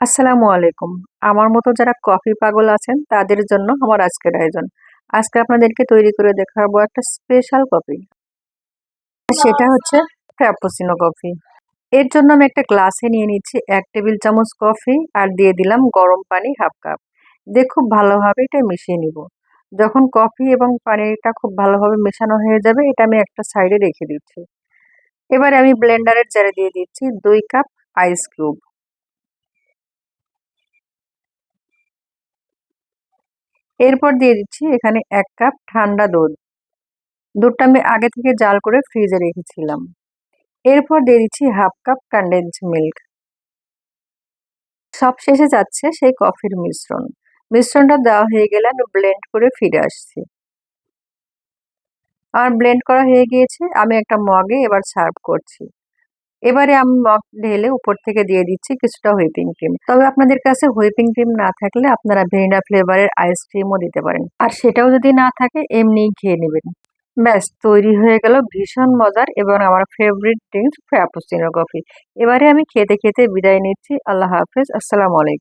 আসসালামু আলাইকুম। আমার মতো যারা কফি পাগল আছেন, তাদের জন্য আমার আজকের আয়োজন। আজকে আপনাদেরকে তৈরি করে দেখাবো একটা স্পেশাল কফি। সেটা হচ্ছে ক্যাপুচিনো কফি। এর জন্য আমি একটা গ্লাসে নিয়ে নিচ্ছি এক টেবিল চামচ কফি আর দিয়ে দিলাম গরম পানি হাফ কাপ। দিয়ে খুব ভালোভাবে এটা মিশিয়ে নিব। যখন কফি এবং পানিটা খুব ভালোভাবে মেশানো হয়ে যাবে, এটা আমি একটা সাইডে রেখে দিচ্ছি। এবারে আমি ব্লেন্ডারের জারে দিয়ে দিচ্ছি দুই কাপ আইস কিউব এরপর দিয়ে দিচ্ছি এখানে এক কাপ ঠান্ডা দুধ। দুধটা আমি আগে থেকে জাল করে ফ্রিজে রেখেছিলাম। এরপর দিয়ে দিচ্ছি হাফ কাপ কন্ডেন্স মিল্ক সব শেষে যাচ্ছে সেই কফির মিশ্রণ। মিশ্রণটা দেওয়া হয়ে গেলে আমি ব্লেন্ড করে ফিরে আসছি। আমার ব্লেন্ড করা হয়ে গিয়েছে, আমি একটা মগে এবার সার্ভ করছি। এবারে আমি মগ ঢেলে উপর থেকে দিয়ে দিচ্ছি কিছুটা হুইপিং ক্রিম তবে আপনাদের কাছে হুইপিং ক্রিম না থাকলে আপনারা ভেনিলা ফ্লেভারের আইসক্রিমও দিতে পারেন। আর সেটাও যদি না থাকে এমনি খেয়ে নেবেন। ব্যাস, তৈরি হয়ে গেল ভীষণ মজার এবং আমার ফেভারিট ড্রিঙ্কস ফ্যাপুচিনো কফি এবারে আমি খেতে খেতে বিদায় নিচ্ছি। আল্লাহ হাফেজ। আসসালামু আলাইকুম।